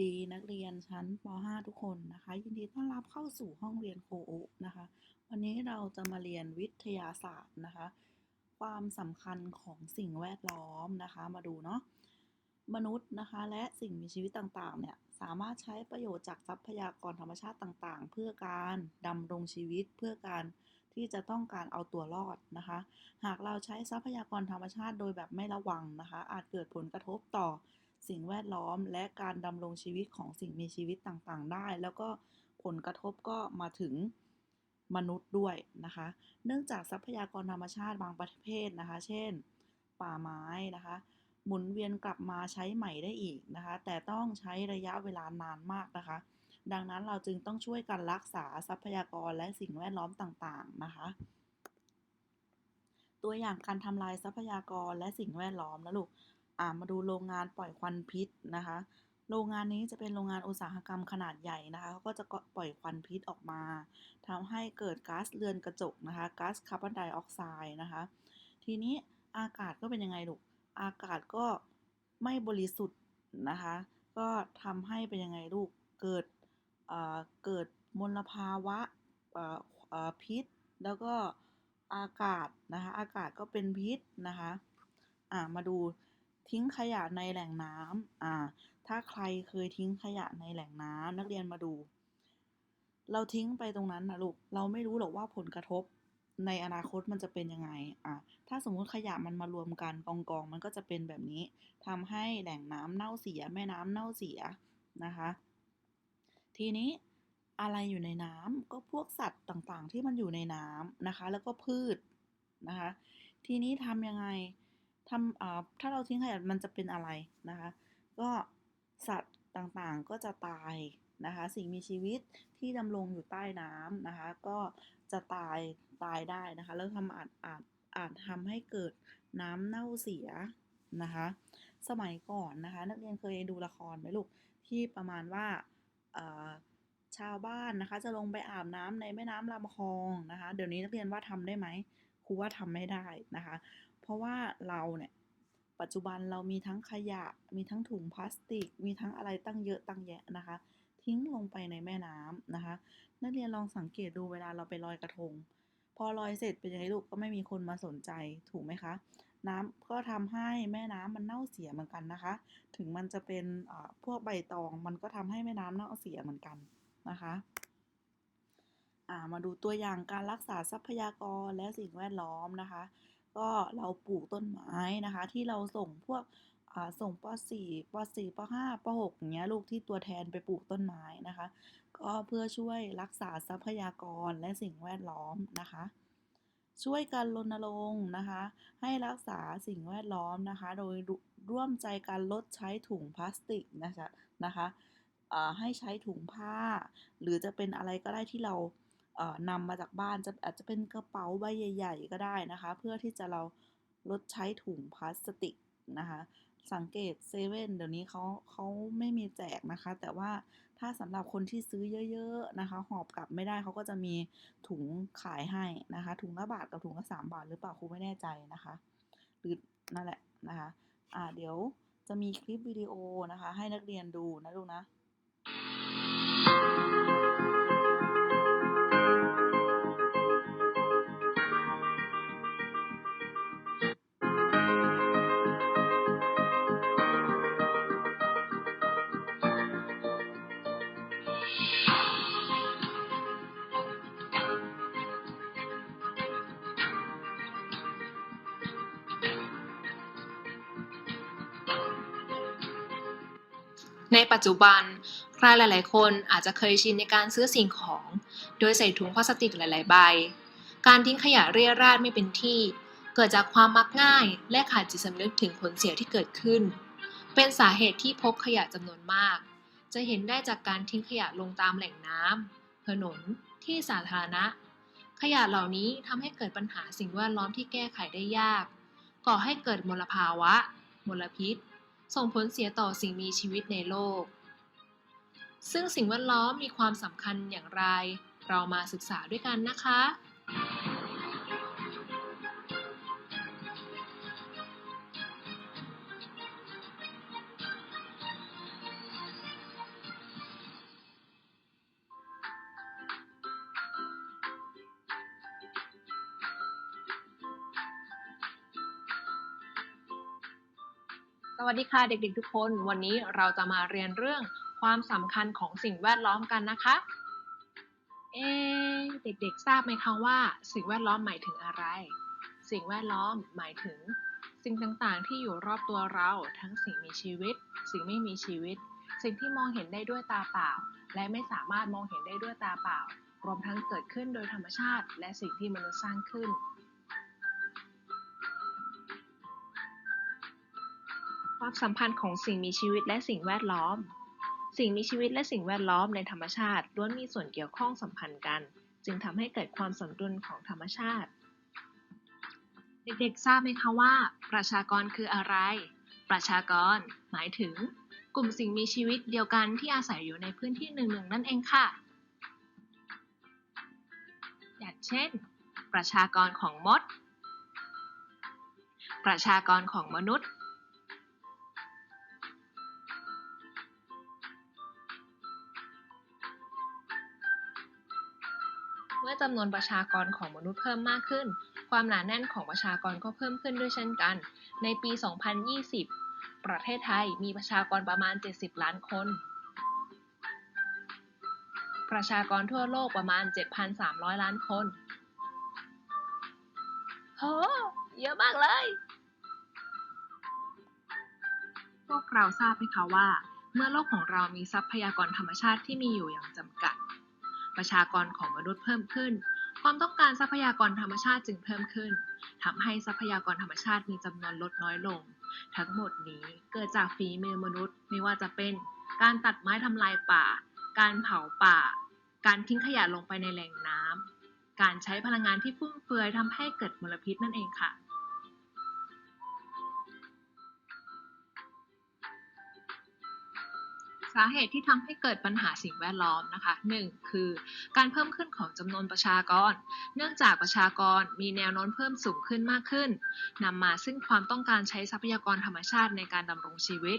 ดีนักเรียนชั้นป .5 ทุกคนนะคะ ยินดีต้อนรับเข้าสู่ห้องเรียนโคโอะนะคะ วันนี้เราจะมาเรียนวิทยาศาสตร์นะคะ ความสำคัญของสิ่งแวดล้อมนะคะ มาดูเนาะมนุษย์นะคะ และสิ่งมีชีวิตต่างๆ เนี่ย สามารถใช้ประโยชน์จากทรัพยากรธรรมชาติต่างๆ เพื่อการดำรงชีวิตเพื่อการที่จะต้องการเอาตัวรอดนะคะ หากเราใช้ทรัพยากรธรรมชาติโดยแบบไม่ระวังนะคะ อาจเกิดผลกระทบต่อ สิ่งแวดล้อม และการดำรงชีวิตของสิ่งมีชีวิตต่างๆ ได้ แล้วก็ผลกระทบก็มาถึงมนุษย์ด้วยนะคะ เนื่องจากทรัพยากรธรรมชาติบางประเภทนะคะ เช่น ป่าไม้นะคะ หมุนเวียนกลับมาใช้ใหม่ได้อีกนะคะ แต่ต้องใช้ระยะเวลานานมากนะคะ ดังนั้นเราจึงต้องช่วยกันรักษาทรัพยากรและสิ่งแวดล้อมต่างๆ นะคะ ตัวอย่างการทำลายทรัพยากรและสิ่งแวดล้อมนะลูก อ่ามาดูโรงงานปล่อยควันพิษนะคะ โรงงานนี้จะเป็นโรงงานอุตสาหกรรมขนาดใหญ่นะคะเขาก็จะปล่อยควันพิษออกมาทำให้เกิดก๊าซเรือนกระจกนะคะก๊าซคาร์บอนไดออกไซด์นะคะ ทีนี้อากาศก็เป็นยังไงลูกอากาศก็ไม่บริสุทธิ์นะคะ ก็ทำให้เป็นยังไงลูกเกิดเกิดมลภาวะพิษ แล้วก็อากาศนะคะ อากาศก็เป็นพิษนะคะ อ่า มาดู ทิ้งขยะในแหล่งน้ำอ่า ถ้าใครเคยทิ้งขยะในแหล่งน้ำนักเรียนมาดู เราทิ้งไปตรงนั้นนะลูก เราไม่รู้หรอกว่าผลกระทบในอนาคตมันจะเป็นยังไง อะ ถ้าสมมุติขยะมันมารวมกันกองกองมันก็จะเป็นแบบนี้ทำให้แหล่งน้ำเน่าเสีย แม่น้ำเน่าเสียนะคะ ทีนี้อะไรอยู่ในน้ำก็พวกสัตว์ต่างๆ ที่มันอยู่ในน้ำนะคะ แล้วก็พืชนะคะ ทีนี้ทำยังไง ทำถ้าเราทิ้งขยะมันจะเป็นอะไรนะคะ ก็สัตว์ต่างๆก็จะตายนะคะ สิ่งมีชีวิตที่ดำรงอยู่ใต้น้ำนะคะ ก็จะตายตายได้นะคะ แล้วทำอาจอาจอาจทำให้เกิดน้ำเน่าเสียนะคะ สมัยก่อนนะคะ นักเรียนเคยดูละครไหมลูกที่ประมาณว่าชาวบ้านนะคะ จะลงไปอาบน้ำในแม่น้ำลำคลองนะคะ เดี๋ยวนี้นักเรียนว่าทำได้ไหมครูว่าทำไม่ได้นะคะ เพราะว่าเราเนี่ยปัจจุบันเรามีทั้งขยะ มีทั้งถุงพลาสติก มีทั้งอะไรตั้งเยอะตั้งแยะนะคะ ทิ้งลงไปในแม่น้ำนะคะ นักเรียนลองสังเกตดูเวลาเราไปลอยกระทง พอลอยเสร็จเป็นยังไงลูกก็ไม่มีคนมาสนใจถูกไหมคะ น้ำก็ทำให้แม่น้ำมันเน่าเสียเหมือนกันนะคะ ถึงมันจะเป็นพวกใบตองมันก็ทำให้แม่น้ำเน่าเสียเหมือนกันนะคะมาดูตัวอย่างการรักษาทรัพยากรและสิ่งแวดล้อมนะคะ ก็เราปลูกต้นไม้นะคะ ที่เราส่งพวกส่งป .4 ป .4 ป .5 ป .6 อย่างเงี้ยลูกที่ตัวแทนไปปลูกต้นไม้นะคะ ก็เพื่อช่วยรักษาทรัพยากรและสิ่งแวดล้อมนะคะ ช่วยกันรณรงค์นะคะ ให้รักษาสิ่งแวดล้อมนะคะ โดยร่วมใจการลดใช้ถุงพลาสติกนะคะนะคะให้ใช้ถุงผ้า หรือจะเป็นอะไรก็ได้ที่เรา นำมาจากบ้านจะอาจจะเป็นกระเป๋าใบใหญ่ ๆ ก็ได้นะคะ เพื่อที่จะเราลดใช้ถุงพลาสติกนะคะ สังเกตเซเว่นเดี๋ยวนี้เขาเขาไม่มีแจกนะคะ แต่ว่าถ้าสำหรับคนที่ซื้อเยอะ ๆ นะคะ หอบกลับไม่ได้เขาก็จะมีถุงขายให้นะคะ ถุงละบาทกับถุงละสามบาทหรือเปล่าครูไม่แน่ใจนะคะ หรือนั่นแหละนะคะอ่าเดี๋ยวจะมีคลิปวิดีโอนะคะ ให้นักเรียนดูนะลูกนะ ในปัจจุบันใครหลายๆ คนอาจจะเคยชินในการซื้อสิ่งของ โดยใส่ถุงพลาสติกหลาย ๆ ใบ การทิ้งขยะเรี่ยราดไม่เป็นที่ เกิดจากความมักง่าย และขาดจิตสำนึกถึงผลเสียที่เกิดขึ้น เป็นสาเหตุที่พบขยะจำนวนมาก จะเห็นได้จากการทิ้งขยะลงตามแหล่งน้ำถนน ที่สาธารณะ ขยะเหล่านี้ทำให้เกิดปัญหาสิ่งแวดล้อมที่แก้ไขได้ยาก ก่อให้เกิดมลภาวะ มลพิษ ส่งผลเสียต่อสิ่งมีชีวิตในโลก ซึ่งสิ่งแวดล้อมมีความสำคัญอย่างไร เรามาศึกษาด้วยกันนะคะ วัสดีค่ะเด็กๆทุกคน วันนี้เราจะมาเรียนเรื่องความสำคัญของสิ่งแวดล้อมกันนะคะ เอะเด็กๆ ทราบไหมคะว่า สิ่งแวดล้อมหมายถึงอะไร สิ่งแวดล้อมหมายถึง สิ่งต่างๆ ที่อยู่รอบตัวเรา ทั้งสิ่งมีชีวิต สิ่งไม่มีชีวิต สิ่งที่มองเห็นได้ด้วยตาเปล่า และไม่สามารถมองเห็นได้ด้วยตาเปล่า รวมทั้งเกิดขึ้นโดยธรรมชาติ และสิ่งที่มนุษย์สร้างขึ้น ความสัมพันธ์ของสิ่งมีชีวิตและสิ่งแวดล้อม สิ่งมีชีวิตและสิ่งแวดล้อมในธรรมชาติล้วนมีส่วนเกี่ยวข้องสัมพันธ์กัน จึงทำให้เกิดความสมดุลของธรรมชาติ เด็กๆทราบไหมคะว่า ประชากรคืออะไร ประชากร หมายถึง กลุ่มสิ่งมีชีวิตเดียวกันที่อาศัยอยู่ในพื้นที่หนึ่งๆนั่นเองค่ะ อย่างเช่น ประชากรของมด ประชากรของมนุษย์ เมื่อจำนวนประชากรของมนุษย์เพิ่มมากขึ้น ความหนาแน่นของประชากรก็เพิ่มขึ้นด้วยเช่นกัน ในปี 2020 ประเทศไทยมีประชากรประมาณ 70 ล้านคน ประชากรทั่วโลกประมาณ 7,300 ล้านคนโหเยอะมากเลย พวกเราทราบไหมคะว่า เมื่อโลกของเรามีทรัพยากรธรรมชาติที่มีอยู่อย่างจำกัด ประชากรของมนุษย์เพิ่มขึ้น ความต้องการทรัพยากรธรรมชาติจึงเพิ่มขึ้นทำให้ทรัพยากรธรรมชาติมีจำนวนลดน้อยลง ทั้งหมดนี้เกิดจากฝีมือมนุษย์ไม่ว่าจะเป็น การตัดไม้ทำลายป่า การเผาป่า การทิ้งขยะลงไปในแหล่งน้ำการใช้พลังงานที่ฟุ่มเฟือยทำให้เกิดมลพิษนั่นเองค่ะ สาเหตุที่ทำให้เกิดปัญหาสิ่งแวดล้อมนะคะ 1. คือการเพิ่มขึ้นของจำนวนประชากร เนื่องจากประชากรมีแนวโน้มเพิ่มสูงขึ้นมากขึ้นนำมาซึ่งความต้องการใช้ทรัพยากรธรรมชาติในการดำรงชีวิต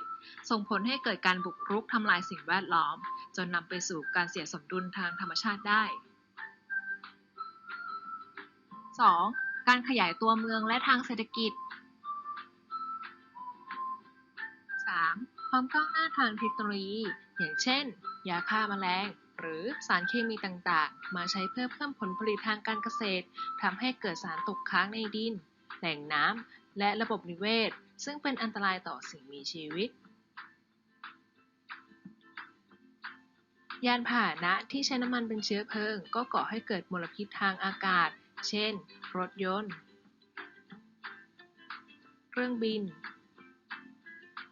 ส่งผลให้เกิดการบุกรุกทำลายสิ่งแวดล้อม จนนำไปสู่การเสียสมดุลทางธรรมชาติได้ 2. การขยายตัวเมืองและทางเศรษฐกิจ ความก้าวหน้าทางเทคโนโลยี อย่างเช่น ยาฆ่าแมลง หรือสารเคมีต่างๆ มาใช้เพื่อเพิ่มผลผลิตทางการเกษตรทำให้เกิดสารตกค้างในดิน แหล่งน้ำและระบบนิเวศ ซึ่งเป็นอันตรายต่อสิ่งมีชีวิต ยานพาหนะที่ใช้น้ำมันเป็นเชื้อเพลิง ก็ก่อให้เกิดมลพิษทางอากาศ เช่น รถยนต์ เครื่องบิน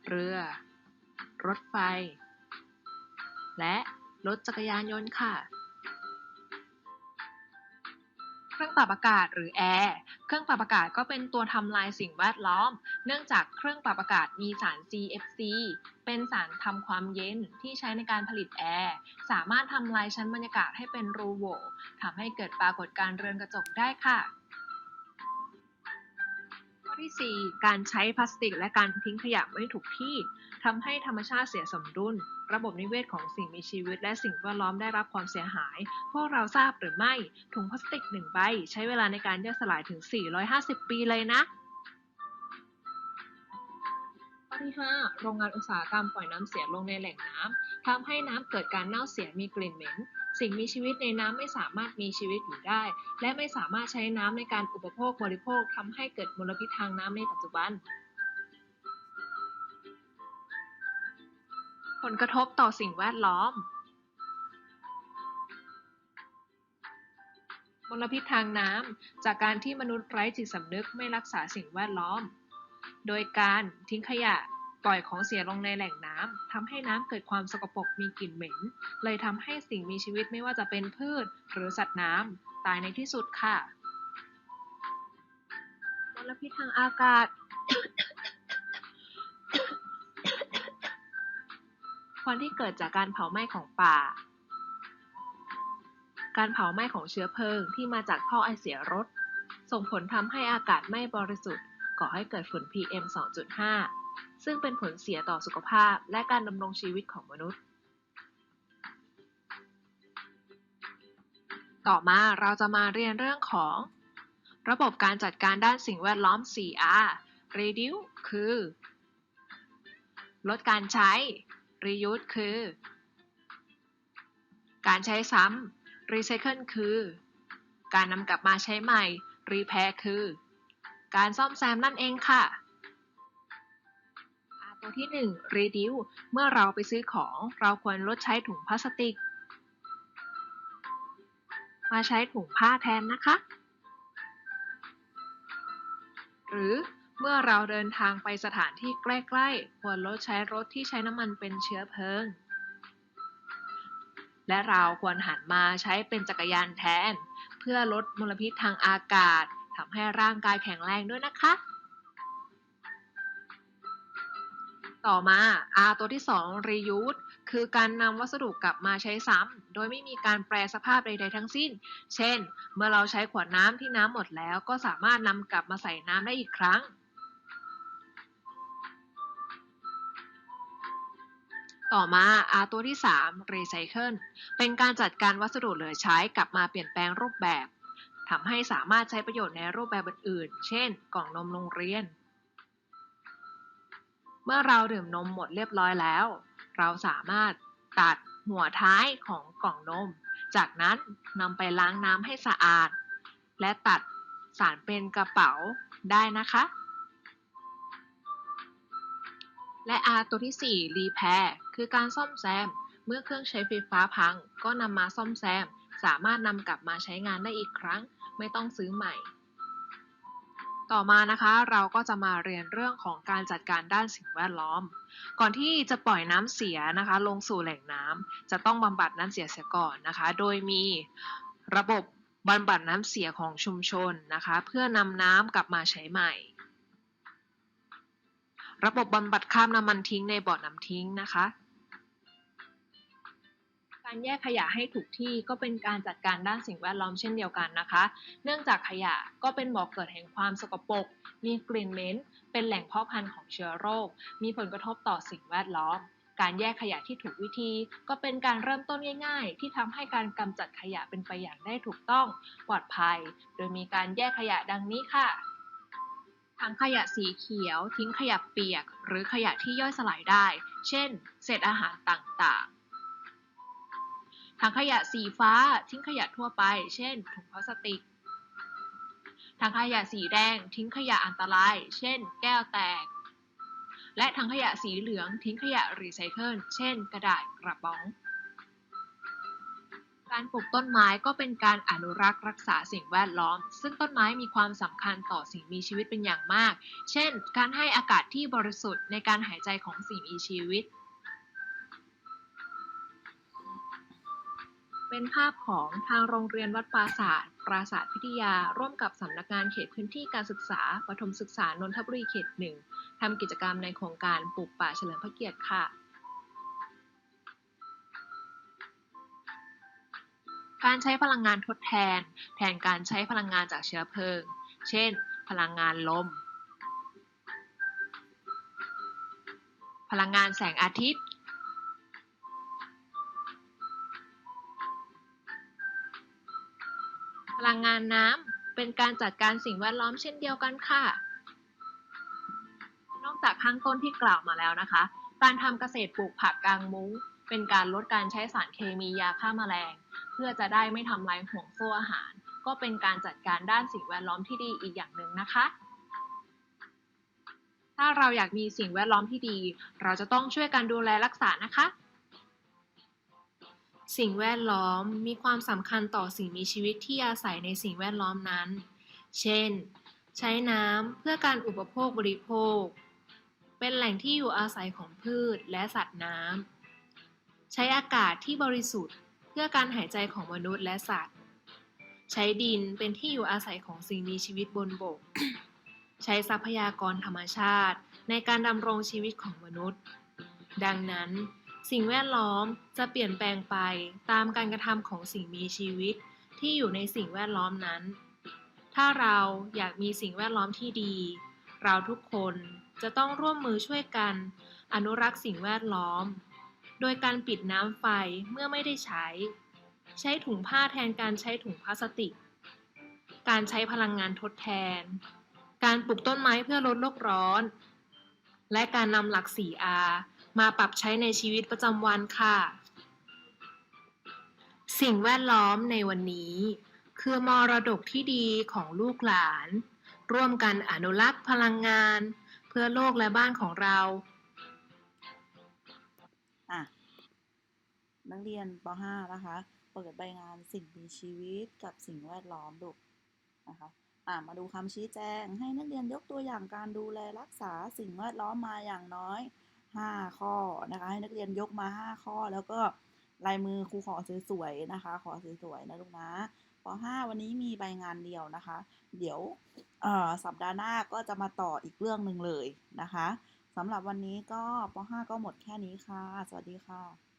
เรือ รถไฟ และรถจักรยานยนต์ค่ะ เครื่องปรับอากาศหรือแอร์ เครื่องปรับอากาศก็เป็นตัวทำลายสิ่งแวดล้อม เนื่องจากเครื่องปรับอากาศมีสาร CFC เป็นสารทำความเย็นที่ใช้ในการผลิตแอร์ สามารถทำลายชั้นบรรยากาศให้เป็นรูโหว่ทำให้เกิดปรากฏการณ์เรือนกระจกได้ค่ะ ที่ 4 การใช้พลาสติก และการทิ้งขยะไม่ถูกที่ทำให้ธรรมชาติเสียสมดุล ระบบนิเวศของสิ่งมีชีวิต และสิ่งแวดล้อมได้รับความเสียหาย พวกเราทราบหรือไม่ ถุงพลาสติก 1 ใบ ใช้เวลาในการย่อยสลายถึง 450 ปีเลยนะข้อที่ 5 โรงงานอุตสาหกรรมปล่อยน้ำเสียลงในแหล่งน้ำทำให้น้ำเกิดการเน่าเสียมีกลิ่นเหม็น สิ่งมีชีวิตในน้ำไม่สามารถมีชีวิตอยู่ได้ และไม่สามารถใช้น้ำในการอุปโภคบริโภคทำให้เกิดมลพิษทางน้ำในปัจจุบัน ผลกระทบต่อสิ่งแวดล้อมมลพิษทางน้ำจากการที่มนุษย์ไร้จิตสำนึกไม่รักษาสิ่งแวดล้อม โดยการทิ้งขยะ ปล่อยของเสียลงในแหล่งน้ำทำให้น้ำเกิดความสกปรกมีกลิ่นเหม็น เลยทำให้สิ่งมีชีวิตไม่ว่าจะเป็นพืชหรือสัตว์น้ำตายในที่สุดค่ะมลพิษทางอากาศควันที่เกิดจากการเผาไหม้ของป่า การเผาไหม้ของเชื้อเพลิงที่มาจากท่อไอเสียรถ ส่งผลทำให้อากาศไม่บริสุทธิ์ก่อให้เกิดฝุ่น PM 2.5 ซึ่งเป็นผลเสียต่อสุขภาพและการดำรงชีวิตของมนุษย์ ต่อมาเราจะมาเรียนเรื่องของ ระบบการจัดการด้านสิ่งแวดล้อม 4R Reduce คือ ลดการใช้ reuse คือ การใช้ซ้ำ recycle คือ การนำกลับมาใช้ใหม่ repair คือ การซ่อมแซมนั่นเองค่ะ R ตัวที่ 1 reduce เมื่อเราไปซื้อของเราควรลดใช้ถุงพลาสติก มาใช้ถุงผ้าแทนนะคะ หรือเมื่อเราเดินทางไปสถานที่ใกล้ๆ ควรลดใช้รถที่ใช้น้ำมันเป็นเชื้อเพลิง และเราควรหันมาใช้เป็นจักรยานแทน เพื่อลดมลพิษทางอากาศทำให้ร่างกายแข็งแรงด้วยนะคะ ต่อมา R ตัวที่ 2 reuse คือการนำวัสดุกลับมาใช้ซ้ำโดยไม่มีการแปรสภาพใดๆทั้งสิ้น เช่น เมื่อเราใช้ขวดน้ำที่น้ำหมดแล้ว ก็สามารถนำกลับมาใส่น้ำได้อีกครั้ง ต่อมา R ตัวที่ 3 recycle เป็นการจัดการวัสดุเหลือใช้กลับมาเปลี่ยนแปลงรูปแบบทำให้สามารถใช้ประโยชน์ในรูปแบบอื่นๆ เช่น กล่องนมโรงเรียน เมื่อเราดื่มนมหมดเรียบร้อยแล้ว เราสามารถตัดหัวท้ายของกล่องนม จากนั้นนำไปล้างน้ำให้สะอาด และตัดสารเป็นกระเป๋าได้นะคะ และ R ตัวที่ 4 Repair คือการซ่อมแซม เมื่อเครื่องใช้ไฟฟ้าพัง ก็นำมาซ่อมแซม สามารถนำกลับมาใช้งานได้อีกครั้ง ไม่ต้องซื้อใหม่ ต่อมานะคะเราก็จะมาเรียนเรื่องของการจัดการด้านสิ่งแวดล้อม ก่อนที่จะปล่อยน้ำเสียนะคะ ลงสู่แหล่งน้ำจะต้องบำบัดน้ำเสียเสียก่อนนะคะ โดยมีระบบบำบัดน้ำเสียของชุมชนนะคะ เพื่อนำน้ำกลับมาใช้ใหม่ ระบบบำบัดข้ามน้ำมันทิ้งในบ่อน้ำทิ้งนะคะ การแยกขยะให้ถูกที่ก็เป็นการจัดการด้านสิ่งแวดล้อมเช่นเดียวกันนะคะ เนื่องจากขยะก็เป็นบ่อกเกิดแห่งความสกปรก มีกลิ่นเหม็น เป็นแหล่งเพาะพันธุ์ของเชื้อโรค มีผลกระทบต่อสิ่งแวดล้อม การแยกขยะที่ถูกวิธี ก็เป็นการเริ่มต้นง่าย ๆ ที่ทำให้การกำจัดขยะเป็นไปอย่างได้ถูกต้องปลอดภัย โดยมีการแยกขยะดังนี้ค่ะถังขยะสีเขียว ทิ้งขยะเปียก หรือขยะที่ย่อยสลายได้ เช่น เศษอาหารต่างๆ ถังขยะสีฟ้าทิ้งขยะทั่วไป เช่น ถุงพลาสติก ถังขยะสีแดง ทิ้งขยะอันตราย เช่น แก้วแตก และถังขยะสีเหลือง ทิ้งขยะรีไซเคิล เช่น กระดาษกระป๋อง การปลูกต้นไม้ก็เป็นการอนุรักษ์รักษาสิ่งแวดล้อม ซึ่งต้นไม้มีความสำคัญต่อสิ่งมีชีวิตเป็นอย่างมาก เช่น การให้อากาศที่บริสุทธิ์ในการหายใจของสิ่งมีชีวิต เป็นภาพของทางโรงเรียนวัดปราศาสตร์ปราศาสตร์พิทยา ร่วมกับสำนักงานเขตพื้นที่การศึกษาปฐมศึกษานนทบุรีเขตหนึ่งทำกิจกรรมในโครงการปลูกป่าเฉลิมพระเกียรติค่ะ การใช้พลังงานทดแทน แทนการใช้พลังงานจากเชื้อเพลิง เช่น พลังงานลม พลังงานแสงอาทิตย์ งงานน้ำเป็นการจัดการสิ่งแวดล้อมเช่นเดียวกันค่ะ นอกจากข้างต้นที่กล่าวมาแล้วนะคะ การทำเกษตรปลูกผักกลางมุ้ง เป็นการลดการใช้สารเคมียาฆ่าแมลง เพื่อจะได้ไม่ทำลายห่วงโซ่อาหาร ก็เป็นการจัดการด้านสิ่งแวดล้อมที่ดีอีกอย่างหนึ่งนะคะถ้าเราอยากมีสิ่งแวดล้อมที่ดี เราจะต้องช่วยกันดูแลรักษานะคะ สิ่งแวดล้อมมีความสำคัญต่อสิ่งมีชีวิตที่อาศัยในสิ่งแวดล้อมนั้น เช่น ใช้น้ำเพื่อการอุปโภคบริโภค เป็นแหล่งที่อยู่อาศัยของพืชและสัตว์น้ำ ใช้อากาศที่บริสุทธิ์ เพื่อการหายใจของมนุษย์และสัตว์ ใช้ดินเป็นที่อยู่อาศัยของสิ่งมีชีวิตบนบก ใช้ทรัพยากรธรรมชาติในการดำรงชีวิตของมนุษย์ ดังนั้น สิ่งแวดล้อมจะเปลี่ยนแปลงไปตามการกระทำของสิ่งมีชีวิตที่อยู่ในสิ่งแวดล้อมนั้น ถ้าเราอยากมีสิ่งแวดล้อมที่ดี เราทุกคนจะต้องร่วมมือช่วยกันอนุรักษ์สิ่งแวดล้อม โดยการปิดน้ำไฟเมื่อไม่ได้ใช้ ใช้ถุงผ้าแทนการใช้ถุงพลาสติก การใช้พลังงานทดแทน การปลูกต้นไม้เพื่อลดโลกร้อน และการนำหลัก 4R มาปรับใช้ในชีวิตประจำวันค่ะ สิ่งแวดล้อมในวันนี้ คือมรดกที่ดีของลูกหลาน ร่วมกันอนุรักษ์พลังงาน เพื่อโลกและบ้านของเราอะนักเรียนป .5 นะคะ เปิดใบงานสิ่งมีชีวิตกับสิ่งแวดล้อมลูนะคะอะมาดูคำชี้แจงให้นักเรียนยกตัวอย่างการดูแลรักษาสิ่งแวดล้อมมาอย่างน้อย 5 ข้อนะคะ ให้นักเรียนยกมา 5 ข้อ แล้วก็ลายมือครูขอสวยๆนะคะ ขอสวยๆนะลูกนะป .5 วันนี้มีใบงานเดียวนะคะ เดี๋ยวสัปดาห์หน้าก็จะมาต่ออีกเรื่องหนึ่งเลยนะคะสำหรับวันนี้ก็ป .5 ก็หมดแค่นี้ค่ะ สวัสดีค่ะ